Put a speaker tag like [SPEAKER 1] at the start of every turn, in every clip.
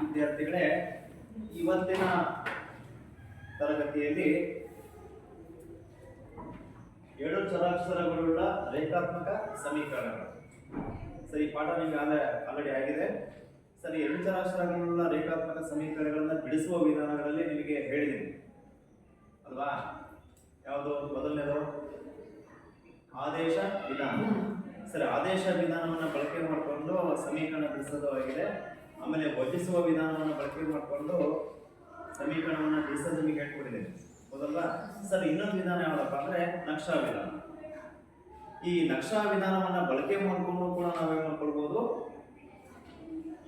[SPEAKER 1] ವಿದ್ಯಾರ್ಥಿಗಳೇ, ಇವತ್ತಿನ ತರಗತಿಯಲ್ಲಿ ಏಳು ಚರಾಕ್ಷರಗಳುಳ್ಳ ರೇಖಾತ್ಮಕ ಸಮೀಕರಣಗಳು. ಸರಿ ಪಾಠ ನಿಮಗೆ ಆಲ್ರೆಡಿ ಆಗಿದೆ. ಸರಿ, ಎರಡು ಚರಾಕ್ಷರಗಳುಳ್ಳ ರೇಖಾತ್ಮಕ ಸಮೀಕರಣಗಳನ್ನು ಬಿಡಿಸುವ ವಿಧಾನಗಳಲ್ಲಿ ನಿಮಗೆ ಹೇಳಿದ್ದೀನಿ. ಅಲ್ವಾ? ಯಾವುದು? ಮೊದಲನೇದು? ಆದೇಶ ವಿಧಾನ. ಸರಿ, ಆದೇಶ ವಿಧಾನವನ್ನು ಬಳಕೆ ಮಾಡಿಕೊಂಡು ಸಮೀಕರಣ ಬಿಡಿಸೋದು ಆಗಿದೆ. ಆಮೇಲೆ ವಜಿಸುವ ವಿಧಾನವನ್ನು ಬಳಕೆ ಮಾಡಿಕೊಂಡು ಸಮೀಕರಣವನ್ನು ಡಿಸಲ್ ನಿಮಗೆ ಹೇಳ್ಕೊಟ್ಟಿದ್ದೇನೆ. ಹೌದಲ್ವಾ? ಸರ್ ಇನ್ನೊಂದು ವಿಧಾನ ಯಾವುದಪ್ಪ ಅಂದ್ರೆ ನಕ್ಷಾ ವಿಧಾನ. ಈ ನಕ್ಷಾ ವಿಧಾನವನ್ನು ಬಳಕೆ ಮಾಡಿಕೊಂಡು ಕೂಡ ನಾವೇನ್ ಮಾಡ್ಕೊಳ್ಬಹುದು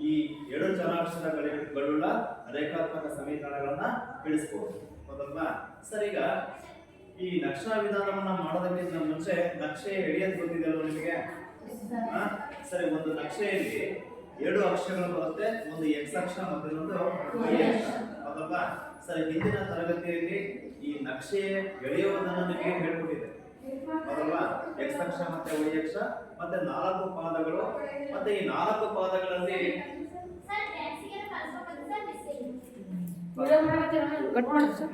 [SPEAKER 1] ಈ ಎರಡು ಚರಾಕ್ಷರಗಳುಳ್ಳ ರೇಖಾತ್ಮಕ ಸಮೀಕರಣಗಳನ್ನ ಬಿಡಿಸ್ಬೋದು ಹೌದಲ್ವಾ? ಸರ್ ಈಗ ಈ ನಕ್ಷಾ ವಿಧಾನವನ್ನ ಮಾಡೋದಕ್ಕಿಂತ ಮುಂಚೆ ನಕ್ಷೆ ಗೊತ್ತಿದೆ ಅಲ್ವಾ ನಿಮಗೆ? ಸರಿ ಒಂದು ನಕ್ಷೆಯಲ್ಲಿ ಎರಡು ಅಕ್ಷರಗಳು ಬರುತ್ತೆ ಒಂದು ಎಕ್ಸ್ ಅಕ್ಷರ ಮತ್ತೆ ಇನ್ನೊಂದು ಅದರಲ್ಲ ಸರ್ ಹೌದಲ್ವಾ ಸರಿ ಹಿಂದಿನ ತರಗತಿಯಲ್ಲಿ ಈ ನಕ್ಷೆ ಎಳೆಯುವುದನ್ನು ನಿಮಗೆ ಹೇಳ್ಕೊಟ್ಟಿದೆ ಹೌದಲ್ವಾ ಎಕ್ಸ್ ಅಕ್ಷ ಮತ್ತೆ ವೈ ಅಕ್ಷ ಮತ್ತೆ ನಾಲ್ಕು ಪಾದಗಳು ಮತ್ತೆ ಈ ನಾಲ್ಕು ಪಾದಗಳಲ್ಲಿ
[SPEAKER 2] ಕಟ್ ಮಾಡಿ ಸರ್.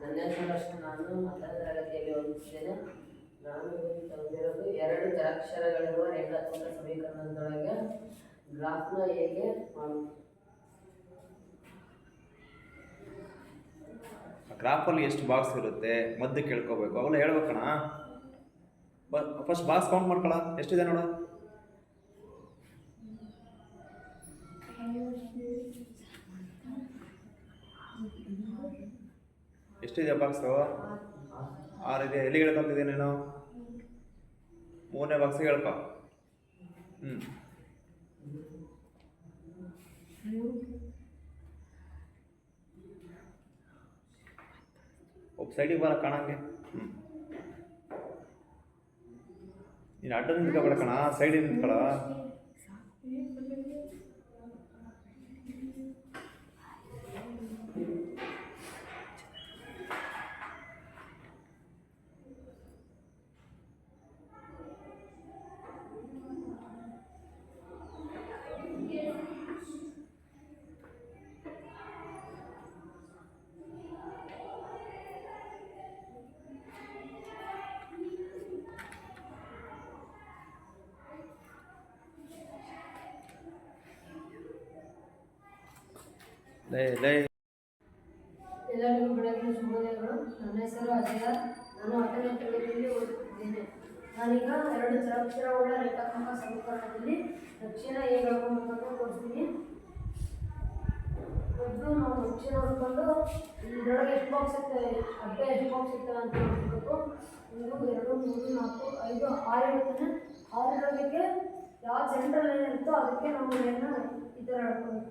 [SPEAKER 3] ನನ್ನ ಹೆಸರು ನಾನು ಹತ್ತನೇ ತರಗತಿಯಲ್ಲಿ ಓದುತ್ತಿದ್ದೇನೆ. ಇವತ್ತು ತಂದಿರೋದು ಎರಡು ಚರಾಕ್ಷರಗಳಿರುವ ರೇಖಾತ್ಮಕ ಸಮೀಕರಣದೊಳಗೆ ಗ್ರಾಫ್ನ ಹೇಗೆ
[SPEAKER 1] ಗ್ರಾಫಲ್ಲಿ ಎಷ್ಟು ಬಾಕ್ಸ್ ಇರುತ್ತೆ, ಮದ್ದು ಕೇಳ್ಕೋಬೇಕು. ಅವೆಲ್ಲ ಹೇಳ್ಬೇಕಣ ಫಸ್ಟ್ ಬಾಕ್ಸ್ ಕೌಂಟ್ ಮಾಡ್ಕೊಳ. ಎಷ್ಟಿದೆ ನೋಡು? ಎಷ್ಟಿದೆ ಬಾಕ್ಸು ಆರಿದೆ. ಎಲ್ಲಿ ಹೇಳ್ಕೊಂತಿದ್ದೆ ನೀನು? ಮೂರನೇ ಬಾಕ್ಸಿಗೆ ಹೇಳ್ಕೊ ಹ್ಞೂ ಒಬ್ಬ ಸೈಡಿಗೆ ಬರ ಕಾಣಂಗೆ ಹ್ಞೂ ನೀನು ಅಡ್ಡ ನಿಂತ್ಕೊಬೇಡ ಕಣ ಸೈಡಿಗೆ ನಿಂತ್ಕೊಳ
[SPEAKER 3] ಎಲ್ಲರಿಗೂ ಬೆಳಗಿನ ಶುಭೋದಯಗಳು. ನನ್ನ ಹೆಸರು ಅಜಯ. ನಾನು ಹತ್ತನೇ ತರಗತಿಯಲ್ಲಿ ಓದುತ್ತಿದ್ದೇನೆ ನಾನೀಗ ಎರಡು ಚರಾಕ್ಷರವುಳ್ಳ ರೇಖಾತ್ಮಕ ಸಮೀಕರಣದಲ್ಲಿ ದಕ್ಷಿಣ ಹೇಗೆ ಹೇಳ್ಕೊಬೇಕಂತ ಕೊಡ್ತೀನಿ ಮೊದಲು ನಾವು ದಕ್ಷಿಣ ಹೊಡ್ಕೊಂಡು ಇದರೊಳಗೆ ಎಷ್ಟು ಬಾಕ್ಸ್ ಇರ್ತದೆ ಅಡ್ಡ ಎಷ್ಟು ಬಾಕ್ಸ್ ಇರ್ತದೆ ಅಂತ ನೋಡ್ಬೇಕು. ಒಂದು, ಎರಡು, ಮೂರು, ನಾಲ್ಕು, ಐದು, ಆರು ಇರುತ್ತಾನೆ ಆರರೊಳಗೆ ಯಾವ ಸೆಂಟ್ರಲ್ ಏನಿರುತ್ತೋ ಅದಕ್ಕೆ ನಾವು ಇದನ್ನು ಈ ಥರ ಹೇಳ್ಕೊಬೇಕು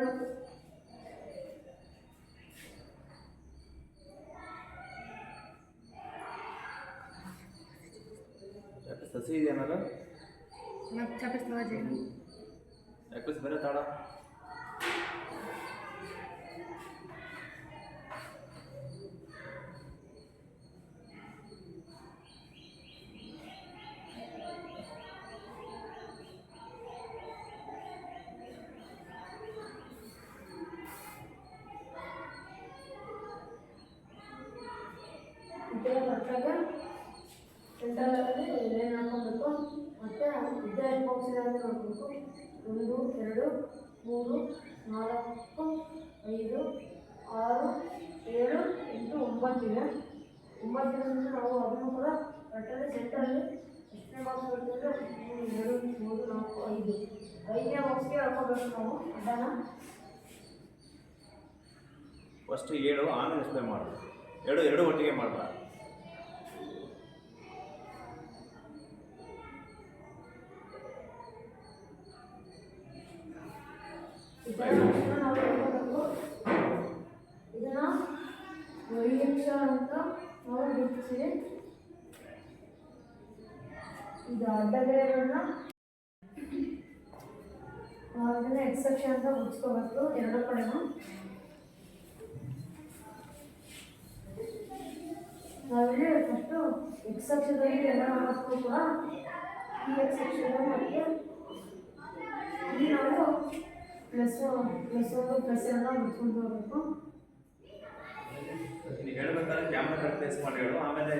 [SPEAKER 3] ಹಿಡ್ಕೊಂಡು ಈ ಥರ ಲೈನ್ ಹಾಕು
[SPEAKER 1] ಯಾಕೆ ಸಸಿ ಇದೆ ಏನಾರ
[SPEAKER 2] ಮತ್ತೆ ಚಾಪಿಸ್ತಾವೆ
[SPEAKER 1] ಯಾಕೆ ಬೇರೆ ತಾಳ
[SPEAKER 3] ಈ ಥರ ಕರೆಕ್ಟಾಗ ಸೆಂಟ್ರಲಲ್ಲಿ ಲೈನ್ ಹಾಕ್ಕೊಬೇಕು ಮತ್ತು ಇದೆ ಅಂತ ನೋಡಬೇಕು ಒಂದು ಎರಡು, ಮೂರು, ನಾಲ್ಕು, ಐದು, ಆರು, ಏಳು, ಎಂಟು ಒಂಬತ್ತಿದೆ ಒಂಬತ್ತಿನಿಂದ ನಾವು ಅದನ್ನು ಕೂಡ ಕರೆಕ್ಟಾಗಿ ಸೆಂಟ್ರಲ್ಲಿ ಎಷ್ಟನೇ ಬಾಕ್ಸ್ ಬರ್ತದೆ ಮೂರು, ಎರಡು, ಮೂರು, ನಾಲ್ಕು, ಐದು. ಐದನೇ ಬಾಕ್ಸ್ಗೆ ಹಾಕೋಬೇಕು ನಾವು ಅಡ್ಡನ
[SPEAKER 1] ಫಸ್ಟ್ ಏಳು, ಆಮೇಲೆ ಎಕ್ಸ್ಪ್ಲೇನ್ ಮಾಡಬೇಕು. ಎರಡು ಎರಡು ಒಟ್ಟಿಗೆ ಮಾಡ್ಬಾರ
[SPEAKER 3] ಈ ಥರ ಅಕ್ಷರ ನಾವು ಹೇಳ್ಕೊಬೇಕು ಇದನ್ನ ವೈಯಕ್ಷ ಅಂತ ನಾವು ಗುರುತಿಸಿದೆ ಇದು ಅಡ್ಡಗೆರೆಗಳನ್ನ ಅದನ್ನ ಎಕ್ಸೆಪ್ಷನ್ ಅಂತ ಗುರ್ಸ್ಕೋಬೇಕು ಎರಡು ಕಡೆನೂ ನಾವಿಲ್ಲಿ ಫಸ್ಟು ಎಕ್ಸೆಪ್ಷನ್ದಲ್ಲಿ ಎಲ್ಲ ಹಾಕೋ ಕೂಡ ಈ ಎಕ್ಸೆಕ್ಷನ್ ಮತ್ತು ನಾವು ಪ್ಲಸ್ ಪ್ಲಸ್ ಒಂದು ಪ್ಲಸ್ ಎಲ್ಲ ಗುರ್ಸ್ಕೊಂಡು ಹೋಗ್ಬೇಕು
[SPEAKER 1] ನೀವು ಹೇಳ್ಬೇಕಾದ್ರೆ ಕ್ಯಾಮ್ರಾ ಪ್ಲೇಸ್ ಮಾಡಿ ಹೇಳು ಆಮೇಲೆ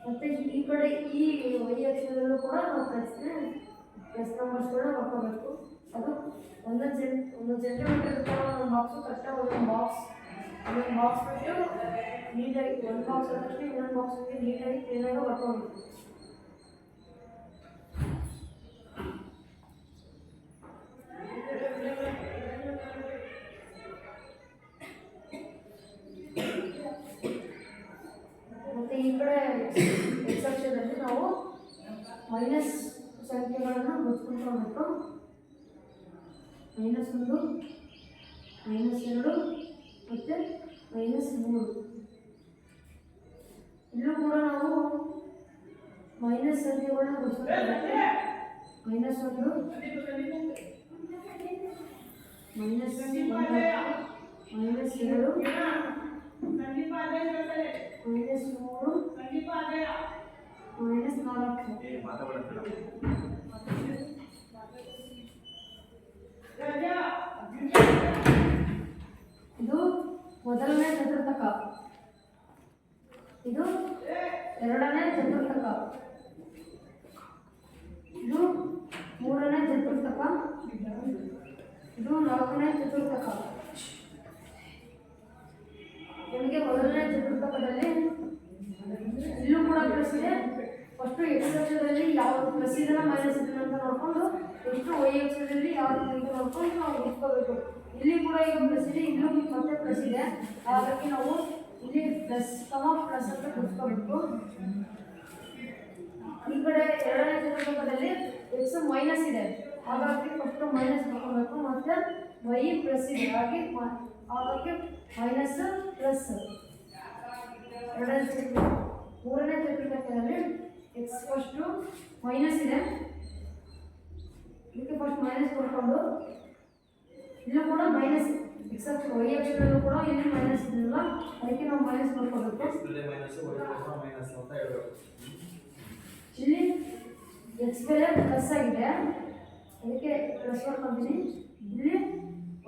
[SPEAKER 3] ಮತ್ತೆ ಈ ಕಡೆ ಈ ವೈ ಅಕ್ಷರದಲ್ಲೂ ಕೂಡ ನಾವು ಪ್ಲಸ್ ಪ್ಲಸ್ ನಂಬರ್ಸ್ಗಳನ್ನ ಹಾಕೋಬೇಕು ಅದು ಒಂದೊಂದು ಸೆಂಟ್ ಒಂದೊಂದು ಸೆಂಟಿಮೀಟರ್ ಇರ್ತಾವ ಒಂದೊಂದು ಬಾಕ್ಸು ಕರೆಕ್ಟಾಗಿ ಒಂದೊಂದು ಬಾಕ್ಸ್ ಒಂದೊಂದು ಬಾಕ್ಸ್ ಬಿಟ್ಟು ನೀಟಾಗಿ ಒಂದು ಬಾಕ್ಸ್ ಆದಷ್ಟು ಇನ್ನೊಂದು ಬಾಕ್ಸ್ಗೆ ನೀಟಾಗಿ ಕ್ಲೀನಾಗಿ ಬರ್ಕೋಬೇಕು ಮತ್ತು ಈ ಕಡೆ ಎಕ್ಸ್ ಅಕ್ಷರದಲ್ಲಿ ನಾವು ಮೈನಸ್ ಸಂಖ್ಯೆಗಳನ್ನು ಗುರ್ಸ್ಕೊಂತ ಹೋಗ್ಬೇಕು ಮೈನಸ್ ಒಂದು ಮೈನಸ್ ಎರಡು ಮತ್ತು ಮೈನಸ್ ಮೂರು ಇಲ್ಲೂ ಕೂಡ ನಾವು ಮೈನಸ್ ಸಂಖ್ಯೆಗಳನ್ನ ಗುರ್ಸ್ಕೊಂತ ಹೋಗ್ಬೇಕು ಮೈನಸ್ ಒಂದು ಮೈನಸ್ ಮೈನಸ್ ಎರಡು ಮೈನಸ್ ಮೂರು ಮೈನಸ್ ನಾಲ್ಕು.
[SPEAKER 1] ಏ ಮಾತಾಡೋಣ
[SPEAKER 3] ಇದು ಮೊದಲನೇ ಚತುರ್ಥಕ. ಇದು ಎರಡನೇ ಚತುರ್ಥಕ. ಇದು ಮೂರನೇ ಚತುರ್ಥಕ. ಇದು ನಾಲ್ಕನೇ ಚತುರ್ಥಕ. ನಿಮಗೆ ಮೊದಲನೇ ಚತುರ್ಥಕದಲ್ಲಿ ಇಲ್ಲೂ ಕೂಡ ಪ್ಲಸ್ ಇದೆ ಫಸ್ಟು ಎಕ್ಸ್ ಅಕ್ಷರದಲ್ಲಿ ಯಾವ್ದು ಪ್ಲಸ್ ಮೈನಸ್ ಇದನ್ನ ಅಂತ ನೋಡ್ಕೊಂಡು ಎಷ್ಟು ವೈ ಯಾವ ಯಾವ್ದು ಅಂತ ನೋಡ್ಕೊಂಡು ನಾವು ಇಟ್ಕೋಬೇಕು ಇಲ್ಲಿ ಕೂಡ ಈಗ ಪ್ಲಸ್ ಇದೆ ಇಲ್ಲೂ ಮತ್ತೆ ಪ್ಲಸ್ ಇದೆ ಹಾಗಾಗಿ ನಾವು ಇಲ್ಲಿ ಪ್ಲಸ್ ಕಮ ಪ್ಲಸ್ ಅಂತ ಗುರ್ಸ್ಕೋಬೇಕು ಈ ಕಡೆ ಎರಡನೇ ಚತುರ್ಭುಜದಲ್ಲಿ ಎಕ್ಸ್ ಮೈನಸ್ ಇದೆ. ಹಾಗಾಗಿ ಫಸ್ಟ್ ಮೈನಸ್ ತಗೋಬೇಕು ಮತ್ತೆ ವೈ ಪ್ಲಸ್ ಇದೆ ಹಾಗೆ ಹಾಗಾಗಿ ಮೈನಸ್ ಪ್ಲಸ್. ಎರಡನೇ ಚತುರ್ಭುಜ ಮೂರನೇ ಚತುರ್ಭುಜದಲ್ಲಿ ಎಕ್ಸ್ ಫಸ್ಟು ಮೈನಸ್ ಇದೆ. ಇದಕ್ಕೆ ಫಸ್ಟ್ ಮೈನಸ್ ಕೊಟ್ಕೊಂಡು ಇಲ್ಲೂ ಕೂಡ ಮೈನಸ್ ಎಕ್ಸ್ ಅಕ್ಷ ವೈ ಅಕ್ಷರಲ್ಲೂ ಕೂಡ ಇಲ್ಲಿ ಮೈನಸ್ ಇದೆಯಲ್ಲ ಅದಕ್ಕೆ ನಾವು ಮೈನಸ್
[SPEAKER 1] ಹೇಳ್ಬೇಕು.
[SPEAKER 3] ಇಲ್ಲಿ ಎಕ್ಸ್ ಬೆಲೆ ಪ್ಲಸ್ ಆಗಿದೆ. ಅದಕ್ಕೆ ಪ್ಲಸ್ ಮಾಡ್ಕೊತೀನಿ. ಇಲ್ಲಿ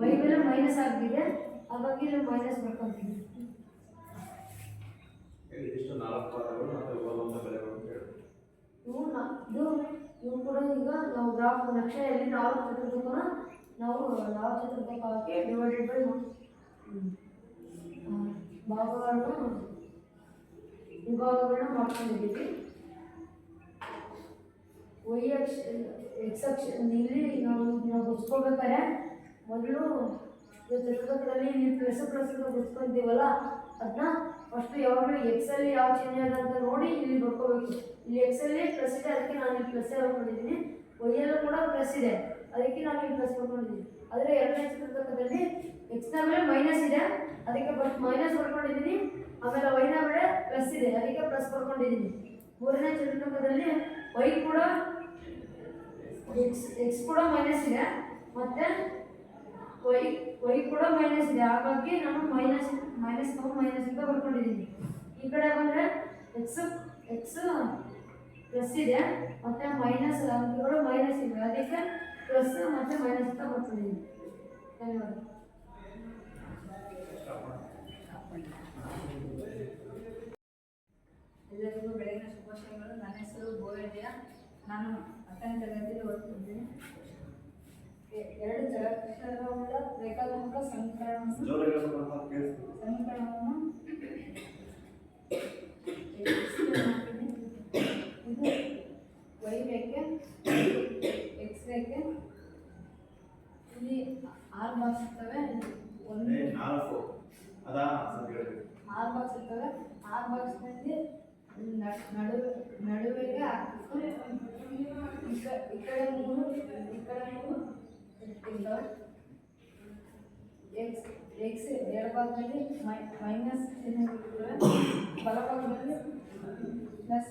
[SPEAKER 3] ವೈ ಬೆಲೆ ಮೈನಸ್ ಆಗಿದೆ. ಹಾಗಾಗಿ ಇಲ್ಲಿ ಮೈನಸ್ ಮಾಡ್ಕೊತೀನಿ.
[SPEAKER 1] ನಾಲ್ಕು ಪದಗಳು ಮತ್ತು ಒಂದೊಂದು ಬೆಲೆಗಳು ಅಂತ ಹೇಳಿ
[SPEAKER 3] ಇವು ನಾ- ಇದು ಇವು ಕೂಡ ಈಗ ನಾವು ಗ್ರಾಫ್ ನಕ್ಷೆಯಲ್ಲಿ ನಾಲ್ಕು ಚತುರ್ಭುಜನ ನಾವು ನಾಲ್ಕು ಚತುರ್ಭುಜಕ್ಕೆ ಡಿವೈಡೆಡ್ ಬೈ ಭಾಗಗಳನ್ನು ವಿಭಾಗಗಳನ್ನ ಮಾಡ್ಕೊಂಡಿದ್ದೀವಿ. ವೈ ಅಕ್ಷ ಎಕ್ಸ್ ಅಕ್ಷ ಇಲ್ಲಿ ನಾವು ನಾವು ಗುರ್ಸ್ಕೋಬೇಕಾದ್ರೆ ಮೊದಲು ಚತುರ್ಭುಜದಲ್ಲಿ ಇಲ್ಲಿ ಪ್ಲಸ್ ಪ್ಲಸ್ ಗುರ್ಸ್ಕೊಂತೀವಲ್ಲ ಅದನ್ನ ಫಸ್ಟ್ ಯಾವಾಗಲೂ ಎಕ್ಸಲ್ಲಿ ಯಾವ ಚೇಂಜ್ ಅದ ಅಂತ ನೋಡಿ ಇಲ್ಲಿ ಬರ್ಕೋಬೇಕು. ಇಲ್ಲಿ ಎಕ್ಸಲ್ಲಿ ಪ್ಲಸ್ ಇದೆ, ಅದಕ್ಕೆ ನಾನು ಇಲ್ಲಿ ಪ್ಲಸ್ ಬರ್ಕೊಂಡಿದ್ದೀನಿ ವೈಯಲ್ಲೂ ಕೂಡ ಪ್ಲಸ್ ಇದೆ. ಅದಕ್ಕೆ ನಾನು ಇಲ್ಲಿ ಪ್ಲಸ್ ಬರ್ಕೊಂಡಿದ್ದೀನಿ ಆದರೆ ಎರಡನೇ ಚಿತ್ರದಲ್ಲಿ ಎಕ್ಸ್ನ ಮೇಲೆ ಮೈನಸ್ ಇದೆ. ಅದಕ್ಕೆ ಮೈನಸ್ ಬರ್ಕೊಂಡಿದ್ದೀನಿ ಆಮೇಲೆ ವೈನ ಮೇಲೆ ಪ್ಲಸ್ ಇದೆ. ಅದಕ್ಕೆ ಪ್ಲಸ್ ಬರ್ಕೊಂಡಿದ್ದೀನಿ ಮೂರನೇ ಚಿತ್ರದಲ್ಲಿ ವೈ ಕೂಡ ಎಕ್ಸ್ ಎಕ್ಸ್ ಕೂಡ ಮೈನಸ್ ಇದೆ. ಮತ್ತು ವೈ ವೈ ಕೂಡ ಮೈನಸ್ ಇದೆ. ಹಾಗಾಗಿ ನಾನು ಮೈನಸ್ ಮೈನಸ್ ಮೈನಸ್ ಅಂತ ಬರ್ಕೊಂಡಿದ್ದೀನಿ. ಈ ಕಡೆ ಬಂದರೆ ಎಕ್ಸ್ ಎಕ್ಸ್ ಪ್ಲಸ್ ಇದೆ ಮತ್ತೆ ಮೈನಸ್ ಅಂಕಗಳು ಮೈನಸ್ ಇದೆ ಅದಕ್ಕೆ ಪ್ಲಸ್ ಮತ್ತೆ ಮೈನಸ್ ಅಂತ ಬರ್ಕೊಂಡಿದ್ದೀನಿ ಧನ್ಯವಾದ.
[SPEAKER 4] ಎಲ್ಲರಿಗೂ ಬೆಳಗಿನ ಶುಭಾಶಯಗಳು. ನನ್ನ ಹೆಸರು ಗೋವಿಂದಯ್ಯ. ನಾನು ಹತ್ತನೇ ತರಗತಿಯಲ್ಲಿ ಓದ್ತಿದ್ದೀನಿ. ಎ- ಎರಡು ಜಗಕ್ಷರಗಳ ರೇಖಾತ್ಮಕ ಸಂಕಲನವನ್ನು
[SPEAKER 1] ಜೋರಾಗಿ ಹೇಳ್ಬೇಕು ಅಂತ ಕೇಳಿಸ್ತು
[SPEAKER 4] ಸಮೀಕರಣವನ್ನು ಇದು ವೈ ರೇಖೆ ಎಕ್ಸ್ ರೇಖೆ ಇಲ್ಲಿ ಆರು ಬಾಕ್ಸ್ ಇರ್ತವೆ ಒಂದು
[SPEAKER 1] ಏ, ನಾಲ್ಕು ಅದಾ ಸ್ವಲ್ಪ ಹೇಳ್ಬೇಕು
[SPEAKER 4] ಆರು ಬಾಕ್ಸ್ ಇರ್ತವೆ ಆರು ಬಾಕ್ಸ್ನಲ್ಲಿ ನಡುವೆ ನಡುವೆಗೆ ಹಾಕ್ಬೇಕು ಈ ಕ- ಈ ಕಡೆ ಮೂರು ಈ ಕಡೆ ಮೂರು ಇರ್ತವೆ ಎಕ್ಸ್ ಎಕ್ಸ್ ಎಡಭಾಗದಲ್ಲಿ ಮೈ ಮೈನಸ್ ಚಿಹ್ನೆ ಇರ್ತವೆ ಬಲಭಾಗದಲ್ಲಿ ಪ್ಲಸ್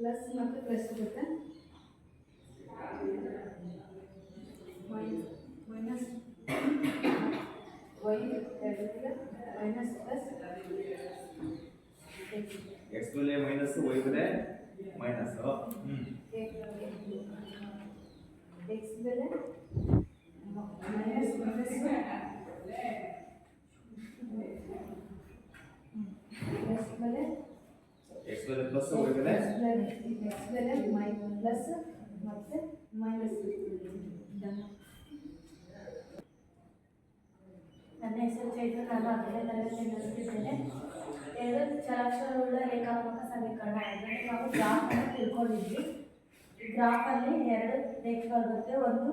[SPEAKER 4] ಪ್ಲಸ್ ಮತ್ತು ಪ್ಲಸ್ ಇರುತ್ತೆ ಮೈನಸ್ ವೈ ಎರಡಕ್ಕೆ ಮೈನಸ್ ಪ್ಲಸ್
[SPEAKER 1] ಎಕ್ಸ್ ಬೆಲೆ ಮೈನಸ್ ವೈ ಬೆಲೆ ಮೈನಸ್ ಹ್ಮ್
[SPEAKER 4] ಎಕ್ಸ್ ಬೆಲೆ ಮೈನಸ್ ಮೈನಸ್ ಎಕ್ಸ್ ಬೆಲೆ
[SPEAKER 1] ಎಕ್ಸ್ ಬೆಲೆ ಪ್ಲಸ್ ಬೆಲೆ
[SPEAKER 4] ಎಕ್ಸ್ ಮೈ ಪ್ಲಸ್ ಮತ್ತು ಮೈನಸ್
[SPEAKER 2] ನನ್ನ ಹೆಸರು ಚೈತ್ರ ನಾನು ಹತ್ತನೇ ತರಗತಿ ನಡೆಸಿದ್ದೇನೆ ಎರಡು ಚರಾಕ್ಷರವುಳ್ಳ ರೇಖಾತ್ಮಕ ಸಮೀಕರಣ ಅಂದರೆ ನಾವು ಗ್ರಾಫನ್ನು ತಿಳ್ಕೊಂಡಿದ್ವಿ. ಗ್ರಾಫ್ ಗ್ರಾಫಲ್ಲಿ ಎರಡು ರೇಖೆಗಳು ಬರುತ್ತೆ. ಒಂದು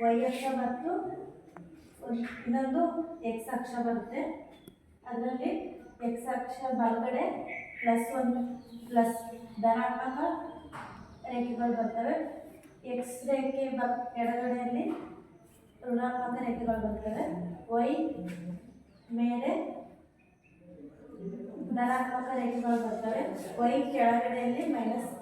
[SPEAKER 2] ವೈ ಅಕ್ಷ ಮತ್ತು ಇನ್ನೊಂದು ಎಕ್ಸ್ ಅಕ್ಷ ಬರುತ್ತೆ. ಅದರಲ್ಲಿ ಎಕ್ಸ್ ಅಕ್ಷ ಬಲಗಡೆ ಪ್ಲಸ್ ಒನ್ ಪ್ಲಸ್ ಧನಾತ್ಮಕ ರೇಖೆಗಳು ಬರ್ತವೆ. ಎಕ್ಸ್ ರೇಖೆ ಬ ಎಡಗಡೆಯಲ್ಲಿ ಋಣಾತ್ಮಕ ರೇಖೆಗಳು ಬರ್ತವೆ. ವೈ ಮೇಲೆ ಧನಾತ್ಮಕ ರೇಖೆಗಳು ಬರ್ತವೆ. ವೈ ಕೆಳಗಡೆಯಲ್ಲಿ ಮೈನಸ್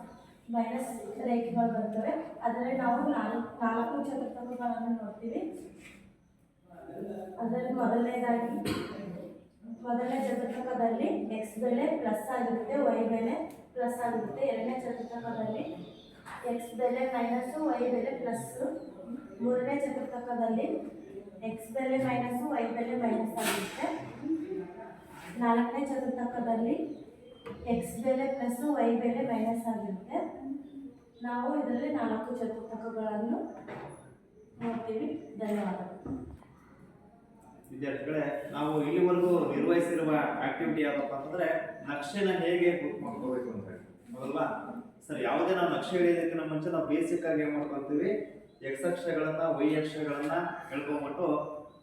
[SPEAKER 2] ಮೈನಸ್ ರೇಖೆಗಳು ಬರ್ತವೆ. ಅದರಲ್ಲಿ ನಾವು ನಾಲ್ಕು ನಾಲ್ಕು ಚತುರ್ಥಗಳನ್ನು ನೋಡ್ತೀವಿ. ಅದರಲ್ಲಿ ಮೊದಲನೇದಾಗಿ, ಮೊದಲನೇ ಚತುರ್ಥಕದಲ್ಲಿ ಬೆಲೆ ಪ್ಲಸ್ ಆಗಿರುತ್ತೆ ವೈ ಬೆಲೆ ಪ್ಲಸ್ ಆಗಿರುತ್ತೆ ಎರಡನೇ ಚತುರ್ಥಕದಲ್ಲಿ ಎಕ್ಸ್ ಬೆಲೆ ಮೈನಸ್ಸು ವೈ ಬೆಲೆ ಪ್ಲಸ್ಸು ಮೂರನೇ ಚತುರ್ಥಕದಲ್ಲಿ ಎಕ್ಸ್ ಬೆಲೆ ಮೈನಸ್ಸು ವೈ ಬೆಲೆ ಮೈನಸ್ ಆಗಿರುತ್ತೆ ನಾಲ್ಕನೇ ಚತುರ್ಥಕದಲ್ಲಿ ಎಕ್ಸ್ ಬೆಲೆ ಪ್ಲಸ್ಸು ವೈ ಬೆಲೆ ಮೈನಸ್ ಆಗಿರುತ್ತೆ ನಾವು ಇದರಲ್ಲಿ ನಾಲ್ಕು ಚತುರ್ಥಕಗಳನ್ನು ನೋಡ್ತೀವಿ. ಧನ್ಯವಾದಗಳು.
[SPEAKER 1] ವಿದ್ಯಾರ್ಥಿಗಳೇ ನಾವು ಇಲ್ಲಿವರೆಗೂ ನಿರ್ವಹಿಸಿರುವ ಆಕ್ಟಿವಿಟಿ ಯಾವ್ದಪ್ಪ ಅಂತಂದ್ರೆ ನಕ್ಷೆನ ಹೇಗೆ ಬುಕ್ ಮಾಡ್ಕೋಬೇಕು ಅಂತ ಹೌದಲ್ವಾ? ಸರ್ ಯಾವುದೇ ನಾವು ನಕ್ಷೆ ಹಿಡಿಯೋದಕ್ಕಿಂತ ಮುಂಚೆ ನಾವು ಬೇಸಿಕ್ ಆಗಿ ಏನ್ ಮಾಡ್ಕೊಳ್ತೀವಿ ಎಕ್ಸ್ ಅಕ್ಷರಗಳನ್ನ ವೈ ಅಕ್ಷರಗಳನ್ನ ಹೇಳ್ಕೊಂಡ್ಬಿಟ್ಟು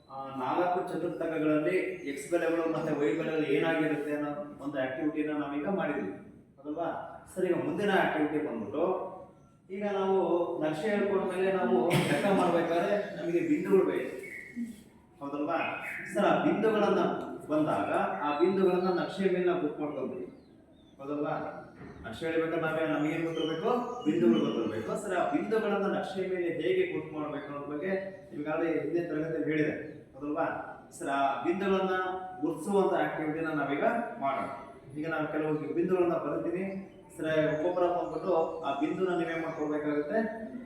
[SPEAKER 1] ಆ, ನಾಲ್ಕು ಚತುರ್ಥಕಗಳಲ್ಲಿ ಎಕ್ಸ್ ಬೆಲೆಗಳು ಮತ್ತೆ ವೈ ಬೆಲೆಗಳು ಏನಾಗಿರುತ್ತೆ ಅನ್ನೋ ಒಂದು ಆಕ್ಟಿವಿಟಿನ ನಾವೀಗ ಮಾಡಿದ್ವಿ ಹೌದಲ್ವಾ? ಸರ್ ಈಗ ಮುಂದಿನ ಆಕ್ಟಿವಿಟಿ ಬಂದ್ಬಿಟ್ಟು ಈಗ ನಾವು ನಕ್ಷೆ ಹೇಳ್ಕೊಂಡ್ಮೇಲೆ ನಾವು ಲೆಕ್ಕ ಮಾಡ್ಬೇಕಾದ್ರೆ ನಮಗೆ ಬಿಂದುಗಳು ಬೇಕು. ಹೌದಲ್ವಾ? ಸರ್, ಆ ಬಿಂದುಗಳನ್ನ ಬಂದಾಗ ಆ ಬಿಂದುಗಳನ್ನ ನಕ್ಷೆ ಮೇಲೆ ನಾವು ಬುಕ್ ಮಾಡ್ಕೊಂತೀವಿ ಹೌದಲ್ವಾ? ನಕ್ಷೆ ಹೇಳ್ಬೇಕಾದ್ರೆ ನಾವೇ? ನಮಗೇನು ಗೊತ್ತಿರಬೇಕು? ಬಿಂದುಗಳು ಗೊತ್ತಿರಬೇಕು. ಸರ್, ಆ ಬಿಂದುಗಳನ್ನ ನಕ್ಷೆ ಮೇಲೆ ಹೇಗೆ ಗುರುತು ಮಾಡಬೇಕು ಅನ್ನೋದ್ರ ಬಗ್ಗೆ ಈಗಾಗಲೇ ಹಿಂದಿನ ತರಗತಿ ಹೇಳಿದೆ. ಹೌದಲ್ವಾ? ಸರ್, ಆ ಬಿಂದುಗಳನ್ನ ಗುರುತಿಸುವಂತ ಆಕ್ಟಿವಿಟಿನ ನಾವೀಗ ಮಾಡೋಣ. ಈಗ ನಾನು ಕೆಲವು ಬಿಂದುಗಳನ್ನ ಬರ್ತೀನಿ. ಸರ್ ಒಬ್ಬೊಬ್ಬರ ಬಂದ್ಬಿಟ್ಟು ಆ ಬಿಂದುನ ನೀವೇ ಮಾಡ್ಕೊಳ್ಬೇಕಾಗುತ್ತೆ?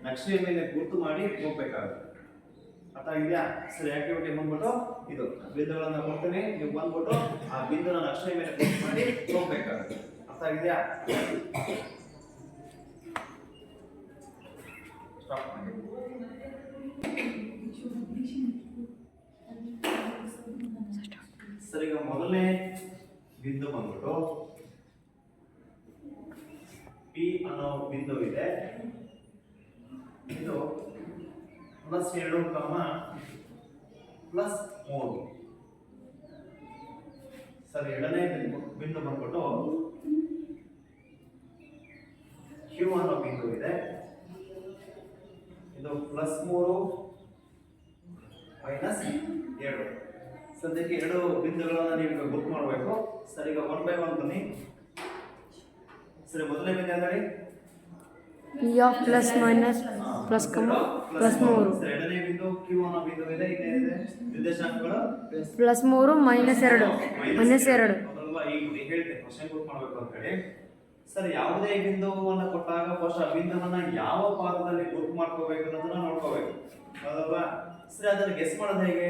[SPEAKER 1] ನಕ್ಷೆಯ ಮೇಲೆ ಗುರುತು ಮಾಡಿ ಹೋಗ್ಬೇಕಾಗುತ್ತೆ. ಅರ್ಥ ಆಗಿದೆಯಾ? ಸರಿ ಆಕ್ಟಿವಿಟಿ ಬಂದ್ಬಿಟ್ಟು ಇದು ಬಿಂದುಗಳನ್ನ ಕೊಡ್ತೀನಿ. ನೀವು ಬಂದ್ಬಿಟ್ಟು ಆ ಬಿಂದುನ ನಕ್ಷೆ ಮೇಲೆ ಕ್ಲಿಕ್ ಮಾಡಿ ಹೋಗ್ಬೇಕಾಗುತ್ತೆ. ಅರ್ಥ ಆಗಿದೆಯಾ? ಸ್ಟಾಪ್ ಮಾಡಿ. ಸರ್, ಈಗ ಮೊದಲನೇ ಬಿಂದು ಬಂದ್ಬಿಟ್ಟು ಪಿ ಅನ್ನೋ ಬಿಂದು ಇದೆ ಇದು ಪ್ಲಸ್ ಎರಡು ಕಾಮ ಪ್ಲಸ್ ಮೂರು ಸರ್ ಎರಡನೇ ಬಿಂದು ಬಿಂದು ಬಂದ್ಬಿಟ್ಟು ಕ್ಯೂ ಅನ್ನೋ ಬಿಂದು ಇದೆ. ಇದು ಪ್ಲಸ್ ಮೂರು ಮೈನಸ್ ಎರಡು. ಸದ್ಯಕ್ಕೆ ಎರಡು ಬಿಂದುಗಳನ್ನು ನೀವು ಬುಕ್ ಮಾಡಬೇಕು. ಸರ್ ಈಗ ಒನ್ ಬೈ ಒನ್ ಬನ್ನಿ. ಸರಿ ಮೊದಲನೇ ಬಿಂದು ಅಂದ್ರೆ
[SPEAKER 3] P of plus minus plus comma plus ಮೂರು.
[SPEAKER 1] ಎರಡನೇ ಬಿಂದು ಕ್ಯೂ ಅನ್ನೋ ಬಿಂದು ಇದೆ ಇದೆ. ನಿರ್ದೇಶಾಂಕಗಳು
[SPEAKER 3] ಪ್ಲಸ್ ಮೂರು ಮೈನಸ್ ಎರಡು. ಮೈನಸ್ ಎರಡು.
[SPEAKER 1] ಈಗ ಹೇಳ್ತೇನೆ ಕ್ವಶನ್ ಗುರ್ತು ಮಾಡಬೇಕು ಅಂತ ಹೇಳಿ. ಸರ್ ಯಾವುದೇ ಬಿಂದುವನ್ನ ಕೊಟ್ಟಾಗ ಫಸ್ಟ್ ಆ ಬಿಂದುವನ್ನ ಯಾವ ಪಾದದಲ್ಲಿ ಗುರುತು ಮಾಡ್ಕೋಬೇಕು ಅನ್ನೋದನ್ನ ನೋಡ್ಕೋಬೇಕು. ಹೌದಲ್ವಾ ಸರಿ ಅದನ್ನ ಗೆಸ್ ಮಾಡೋದು ಹೇಗೆ.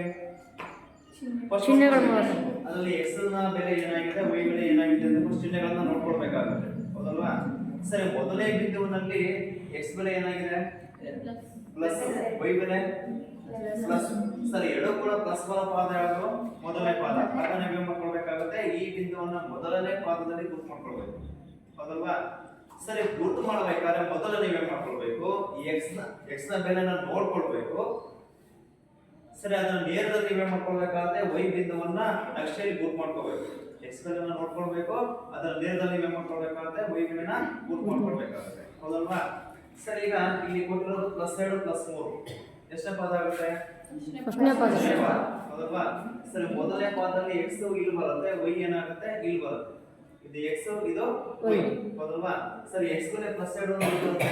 [SPEAKER 1] ಅದರಲ್ಲಿ ಎಕ್ಸ್ನ ಬೆಲೆ ಏನಾಗಿದೆ ವೈ ಬೆಲೆ ಏನಾಗಿದೆ ಅಂತ first ಚಿಹ್ನೆಗಳನ್ನ ನೋಡ್ಕೊಳ್ಬೇಕಾಗುತ್ತೆ. ಹೌದಲ್ವಾ ಸರಿ ಮೊದಲೇ ಬಿಂದುವಿನಲ್ಲಿ ಎಕ್ಸ್ ಬೆಲೆ ಏನಾಗಿದೆ? ಪ್ಲಸ್ ವೈ ಬೆಲೆ? ಪ್ಲಸ್ ಸರಿ ಎರಡೂ ಕೂಡ ಪ್ಲಸ್ ಬಲ ಪಾದ ಯಾವುದು? ಮೊದಲನೇ ಪಾದ. ಅದನ್ನ ನೀವೇನ್ ಮಾಡ್ಕೊಳ್ಬೇಕಾಗುತ್ತೆ? ಈ ಬಿಂದುವನ್ನ ಮೊದಲನೇ ಪಾದದಲ್ಲಿ ಗುರುತು ಮಾಡ್ಕೊಳ್ಬೇಕು. ಹೌದಲ್ವಾ? ಸರಿ ಗುರುತು ಮಾಡ್ಬೇಕಾದ್ರೆ ಮೊದಲು ನೀವೇನ್ ಮಾಡ್ಕೊಳ್ಬೇಕು? ಈ ಎಕ್ಸ್ನ ಎಕ್ಸ್ನ ಬೆಲೆನ ನೋಡ್ಕೊಳ್ಬೇಕು. ಸರಿ ಅದನ್ನ ನೇರದಲ್ಲಿ ನೀವೇನ್ ಮಾಡ್ಕೊಳ್ಬೇಕಾಗುತ್ತೆ? ವೈ ಬಿಂದುವನ್ನ ನಕ್ಷೆಯಲ್ಲಿ ಗುರುತು ಮಾಡ್ಕೋಬೇಕು ಎಕ್ಸ್ ಬೆಲೆನ ನೋಡ್ಕೊಳ್ಬೇಕು. ಅದರ ನೇರದಲ್ಲಿ ನೀವೇನ್ ಮಾಡ್ಕೊಳ್ಬೇಕಾಗುತ್ತೆ? ವೈ ಬೆಲೆನ ಗುರುತು ಮಾಡ್ಕೊಳ್ಬೇಕಾಗುತ್ತೆ. ಹೌದಲ್ವಾ? ಸರಿ ಈಗ ಇಲ್ಲಿ ಕೊಟ್ಟಿರೋದು ಪ್ಲಸ್ ಎರಡು ಪ್ಲಸ್ ಮೂರು. ಎಷ್ಟನೇ ಪದ ಆಗುತ್ತೆ? ಹೌದಲ್ವಾ? ಸರಿ ಮೊದಲನೇ ಪದದಲ್ಲಿ ಎಕ್ಸ್ ಇಲ್ಲಿ ಬರುತ್ತೆ ವೈ ಏನಾಗುತ್ತೆ? ಇಲ್ಲಿ ಬರುತ್ತೆ. ಇದು ಎಕ್ಸ್ ಇದು ವೈ ಹೌದಲ್ವಾ? ಸರಿ ಎಕ್ಸ್ ಮೇಲೆ ಪ್ಲಸ್ ಎರಡು ಅಂತ ಬರುತ್ತೆ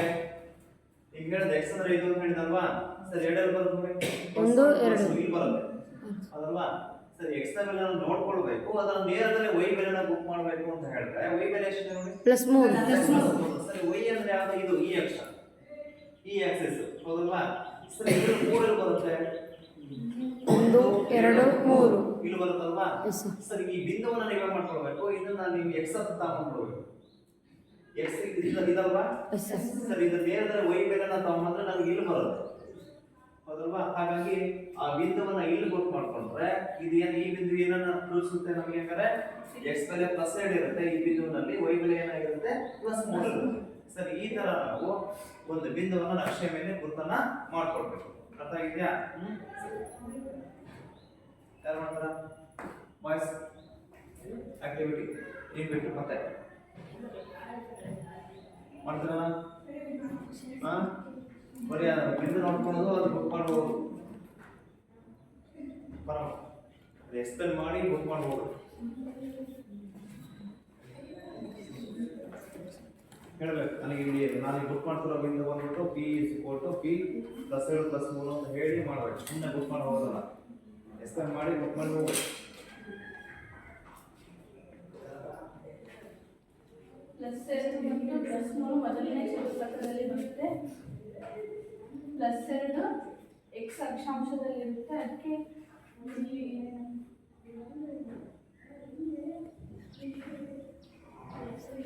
[SPEAKER 1] ಈಗ ಹೇಳಿದ ಎಕ್ಸ್ ಅಂದ್ರೆ ಇದು ಹೇಳಿದಲ್ವಾ? ಸರಿ ಎರಡಲ್ಲಿ ಬರುತ್ತೆ ನೋಡಿ.
[SPEAKER 2] ಒಂದು, ಎರಡು.
[SPEAKER 1] ಇಲ್ಲಿ ಬರುತ್ತೆ. ಹೌದಲ್ವಾ? ಸರಿ ಎಕ್ಸ್ನ ಬೆಲೆ ನೋಡ್ಕೊಳ್ಬೇಕು ಅದರ ನೇರದಲ್ಲಿ ವೈ ಬೆಲೆನ ಬುಕ್ ಮಾಡಬೇಕು ಅಂತ ಹೇಳಿದ್ರೆ ವೈ ಮೇಲೆ ಎಷ್ಟು ನೋಡಿ?
[SPEAKER 2] ಪ್ಲಸ್ ಮೂರು.
[SPEAKER 1] ಸರ್ ವೈ ಅಂದ್ರೆ ಯಾವುದು? ಇದು ಈ ಅಕ್ಷ. ಈ ಆಕ್ಸಿಸ್ ಹೌದಲ್ವಾ? ಸರಿ ಇದು ಮೂರಲ್ಲಿ ಬರುತ್ತೆ?
[SPEAKER 2] ಒಂದು ಎರಡು ಮೂರು.
[SPEAKER 1] ಇಲ್ಲಿ ಬರುತ್ತಲ್ವಾ?
[SPEAKER 2] ಸರ್
[SPEAKER 1] ಈ ಬಿಂದುವನ್ನ ನೀವೇ ಮಾಡ್ಕೊಳ್ಬೇಕು? ಇದನ್ನ ನೀವು ಎಕ್ಸ್ ಅಂತ ತಗೊಂಡ್ಬಿಡ್ಬೇಕು. ಎಕ್ಸ್ ಇದಲ್ವಾ?
[SPEAKER 2] ಸರ್
[SPEAKER 1] ಇದು ನೇರದಲ್ಲಿ ವೈ ಬೆಲೆನ ತಗೊಂಡ್ರೆ ನನಗೆ ಇಲ್ಲಿ ಬರುತ್ತೆ. ಹೌದಲ್ವಾ? ಹಾಗಾಗಿ ಆ ಬಿಂದುವನ್ನ ಇಲ್ಲಿ ಗೊತ್ತು ಮಾಡ್ಕೊಂಡ್ರೆ ಇದು ಏನು ಈ ಬಿಂದು ಏನನ್ನ ತೋರಿಸುತ್ತೆ ನಮಗೆ? ಹಂಗಾರೆ ಎಕ್ಸ್ ಬೆಲೆ ಪ್ಲಸ್ ಎರಡು ಇರುತ್ತೆ. ಈ ಬಿಂದುವಿನಲ್ಲಿ ವೈ ಬೆಲೆ ಏನಾಗಿರುತ್ತೆ? ಪ್ಲಸ್ ಮೂರು ಇರುತ್ತೆ. ಸರಿ, ಈ ತರ ನಾವು ಒಂದು ಬಿಂದುವನ್ನು ನಕ್ಷೆ ಮೇಲೆ ಗುರುತನ್ನ ಮಾಡ್ಕೊಳ್ಬೇಕು. ಅರ್ಥ ಹ್ಮ್? ಯಾರು ಮಾಡ್ತಾರ? ವಾಯ್ಸ್ ಆಕ್ಟಿವಿಟಿ ನೀನ್ ಬಿಟ್ಟು ಮತ್ತೆ? ಮಾಡ್ತೀರಲ್ಲ ಬರೀ ಬಿಂದು ನೋಡ್ಕೊಳೋದು ಅದು ಬುಕ್ ಮಾಡ್ಬೋದು. ಬರೋ ಎಕ್ಸ್ಪ್ಲೇನ್ ಮಾಡಿ ಬುಕ್ ಮಾಡ್ಬೋದು. ಹೇಳಬೇಕು ನನಗೆ ಇಲ್ಲಿ ನಾನು ಬುಕ್ ಮಾಡ್ತಿರೋ ಬಿಂದು ಬಂದ್ಬಿಟ್ಟು P is two P plus ಎರಡು ಪ್ಲಸ್ ಮೂರು ಅಂತ ಹೇಳಿ ಮಾಡಬೇಕು. ಸುಮ್ಮನೆ ಬುಕ್ ಮಾಡಿ ಹೋಗೋದಲ್ಲ ಎಕ್ಸ್ಪ್ಲೇನ್ ಮಾಡಿ ಬುಕ್ ಮಾಡಿ ಹೋಗ್ಬೇಕು
[SPEAKER 4] ಪ್ಲಸ್ ಎರಡು ಮತ್ತು ಪ್ಲಸ್ ಮೂರು ಬರುತ್ತೆ. ಪ್ಲಸ್ ಎರಡು ಎಕ್ಸ್ ಅಕ್ಷಾಂಶದಲ್ಲಿರುತ್ತೆ. ಅದಕ್ಕೆ ಇಲ್ಲಿ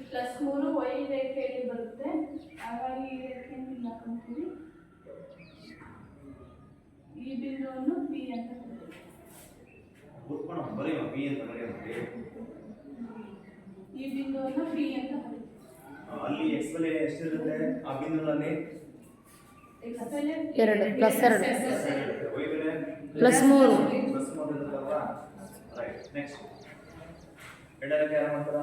[SPEAKER 4] ಪ್ಲಸ್ ಮೂರು ವೈ ರೇಖೆಯಲ್ಲಿ ಬರುತ್ತೆ ಹಾಗಾಗಿ ಈ ರೇಖೆಯನ್ನು ಇಲ್ಲಿ ಹಾಕೊಂತೀವಿ. ಈ ಬಿಂದುವನ್ನು ಪಿ ಅಂತ ಈ ಬಿಂದುವನ್ನು ಪಿ ಅಂತ
[SPEAKER 1] ಅಲ್ಲಿ ಎಕ್ಸ್ ಬೆಲೆ ಎಷ್ಟಿರುತ್ತೆ? ಆ ಬಿಂದುನಲ್ಲಿ
[SPEAKER 2] ಎರಡು, ಪ್ಲಸ್ ಎರಡು.
[SPEAKER 1] ಬೆಲೆ
[SPEAKER 2] ಪ್ಲಸ್ ಮೂರು.
[SPEAKER 1] ಪ್ಲಸ್ ಮೂರು ಇರುತ್ತಲ್ವಾ? ರೈಟ್ ನೆಕ್ಸ್ಟ್ ಎಡಕ್ಕೆ ಯಾರು ಮಾಡ್ತಾರ?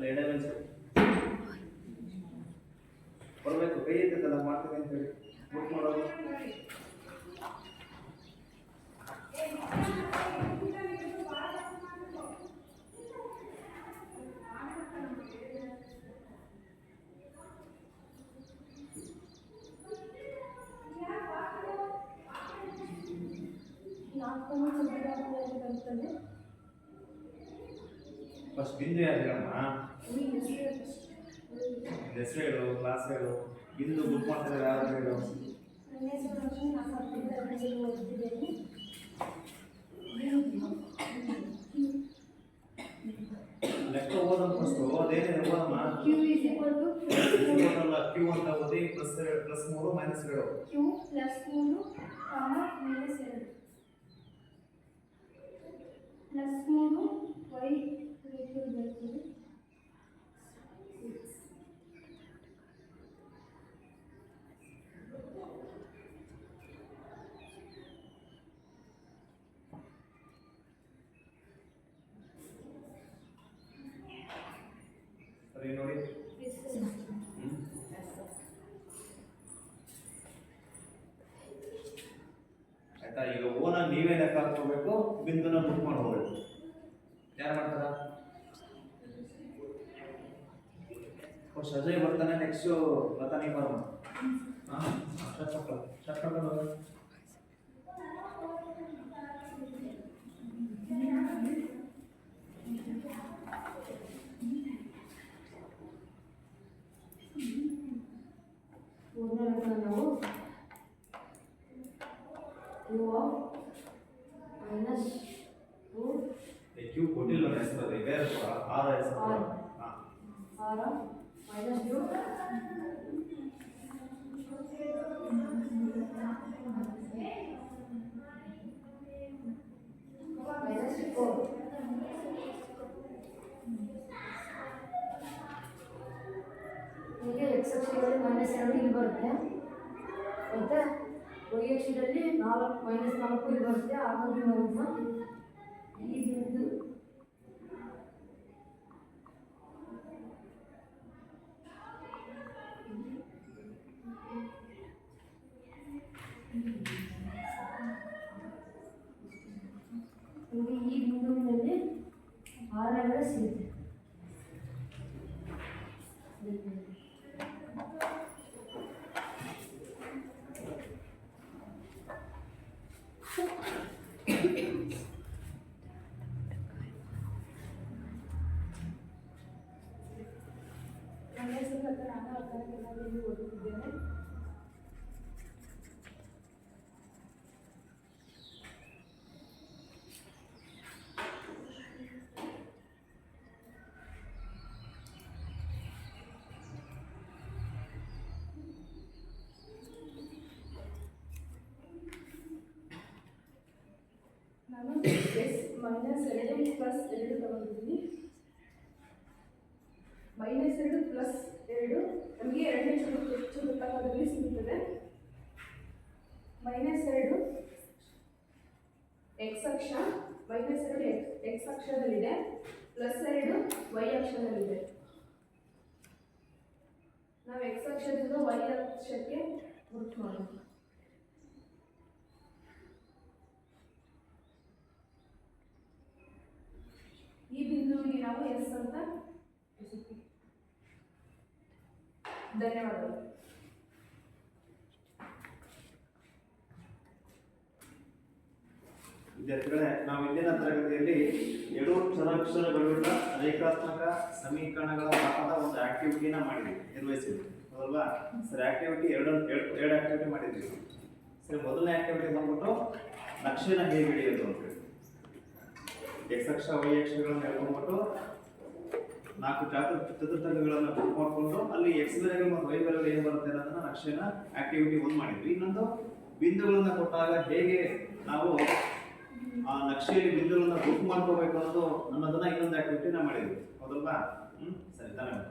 [SPEAKER 1] ಅಲ್ಲಿ ಎಡ ಬೆಂಚು ಬರ್ಬೇಕು ಕೈ ಎತ್ತದಲ್ಲ ಮಾಡ್ತೀನಿ ಅಂತ ಹೇಳಿ ಬುಕ್ ಮಾಡೋದು
[SPEAKER 4] ನಾಲ್ಕು ಚತುರ್ಭುಜದಲ್ಲಿ ಬರ್ತದೆ
[SPEAKER 1] ಫಸ್ಟ್ ಬಿಂದು ಯಾರು ಹೇಳಮ್ಮ ಹೆಸರು ಹೇಳು ಕ್ಲಾಸ್ ಹೇಳು ಇಂದು ಬುಕ್ ಮಾಡ್ತಾರೆ ಯಾರು ಹೇಳು ಲೆಕ್ಕ ಓದೋದು ಫಸ್ಟು ಅದೇನಿದೆ ಓದಮ್ಮ? ಅಲ್ಲ ಕ್ಯೂ ಅಂತ ಓದಿ ಪ್ಲಸ್ ಪ್ಲಸ್ ಮೂರು ಮೈನಸ್ ಎರಡು.
[SPEAKER 4] ಕ್ಯೂ ಪ್ಲಸ್ ಮೂರು ಮೈನಸ್ ಎರಡು. ಪ್ಲಸ್ ಮೂರು ವೈ ಬರ್ತದೆ.
[SPEAKER 1] ಸರಿ ನೋಡಿ ಹ್ಮ್. ಆಯ್ತಾ ಈಗ ಓನ ನೀವೇ ಲೆಕ್ಕ ಹಾಕೋಬೇಕು ಬಿಂದುನ ಬುಕ್ ಮಾಡಿ ಹೋಗ್ಬೇಕು. ಯಾರು ಮಾಡ್ತಾರ? ಸಜಯ್ ಬರ್ತಾನೆ ನೆಕ್ಸ್ಟ್ ಲತಾ ನೀವು ಬರೋಣ ಹಾಂ ಶರ್ಟ್ ಬೇರೆ ಆರ ಮೈನಸ್
[SPEAKER 3] ಯು
[SPEAKER 1] ಮೈನಸ್
[SPEAKER 3] ಫೋರ್ ಹೀಗೆ ಎಕ್ಸ್ ಬರುತ್ತೆ ಮತ್ತು ವೈ ನಾಲ್ಕು ಮೈನಸ್ ನಾಲ್ಕು ಇಲ್ಲಿ ಬರುತ್ತೆ ಹಾಗಾಗಿ ನಮಗೆ ಈ ಬಿಂದುವಿನಲ್ಲಿ ಆರಗಳ ಸಿಗುತ್ತೆ
[SPEAKER 4] ನನ್ನ ಹೆಸರು ಲತಾ, ನಾನು ಅಕ್ಕನಕೆರೆಯಲ್ಲಿ ನಾನು ಎಸ್ ಮೈನಸ್ ಎರಡು ಪ್ಲಸ್ ಎರಡು ತಗೊಂಡಿದ್ದೀನಿ. ಮೈನಸ್ ಎರಡು ಪ್ಲಸ್ ಎರಡು, ನಮಗೆ ಎರಡನೇ ಚುರುಕು ಹೆಚ್ಚು ಸಿಗುತ್ತದೆ ಮೈನಸ್ ಎರಡು ಎಕ್ಸ್ ಅಕ್ಷ ಮೈನಸ್ ಎರಡು ಎಕ್ಸ್ ಎಕ್ಸ್ ಅಕ್ಷದಲ್ಲಿದೆ ಪ್ಲಸ್ ಎರಡು ವೈ ಅಕ್ಷದಲ್ಲಿದೆ. ನಾವು ಎಕ್ಸ್ ಅಕ್ಷದಿಂದ ವೈ ಅಕ್ಷಕ್ಕೆ ಗುರುತು ಮಾಡೋಣ ಈ ಬಿಂದುವಿಗೆ ನಾವು ಎಸ್ ಅಂತ ಹೆಸರಿಡ್ತೀವಿ. ಧನ್ಯವಾದಗಳು.
[SPEAKER 1] ವಿದ್ಯಾರ್ಥಿಗಳೇ, ನಾವು ಇಂದಿನ ತರಗತಿಯಲ್ಲಿ ಎರಡು ಚರಾಕ್ಷರಗಳುಳ್ಳ ರೇಖಾತ್ಮಕ ಸಮೀಕರಣಗಳ ಪಾಠದ ಒಂದು ಆಕ್ಟಿವಿಟಿನ ಮಾಡಿದ್ವಿ, ನಿರ್ವಹಿಸಿದ್ವಿ. ಹೌದಲ್ವಾ? ಸರ್ ಆಕ್ಟಿವಿಟಿ ಎರಡು ಎರಡು ಆಕ್ಟಿವಿಟಿ ಮಾಡಿದ್ವಿ. ಸರಿ, ಮೊದಲನೇ ಆಕ್ಟಿವಿಟಿ ಬಂದ್ಬಿಟ್ಟು ನಕ್ಷೆನ ಹೇಗೆ ಹಿಡಿಯೋದು ಅಂತ ಹೇಳಿ. ಎಕ್ಸ್ ಅಕ್ಷ ವೈ ಹೇಳ್ಕೊಂಡ್ಬಿಟ್ಟು ನಾಲ್ಕು ಚಾತು ಚತುರ್ಥಗಳನ್ನು ಬುಕ್ ಮಾಡಿಕೊಂಡು ಅಲ್ಲಿ ಎಕ್ಸ್ ಬೆಲೆಗಳು ಮತ್ತು ವೈ ಬೆಲೆಗಳು ಏನು ಬರುತ್ತೆ ಅನ್ನೋದನ್ನ ನಕ್ಷೆನ ಆಕ್ಟಿವಿಟಿ ಒಂದು ಮಾಡಿದ್ವಿ. ಇನ್ನೊಂದು ಬಿಂದುಗಳನ್ನ ಕೊಟ್ಟಾಗ ಹೇಗೆ ನಾವು ಆ ನಕ್ಷೆಯಲ್ಲಿ ಬಿಂದುಗಳನ್ನ ಬುಕ್ ಮಾಡ್ಕೋಬೇಕು ಅನ್ನೋದು ಅನ್ನೋದನ್ನ ಇನ್ನೊಂದು ಆಕ್ಟಿವಿಟಿನ ಮಾಡಿದ್ವಿ. ಹೌದಲ್ವಾ? ಹ್ಮ್? ಸರಿ ಧನ್ಯವಾದ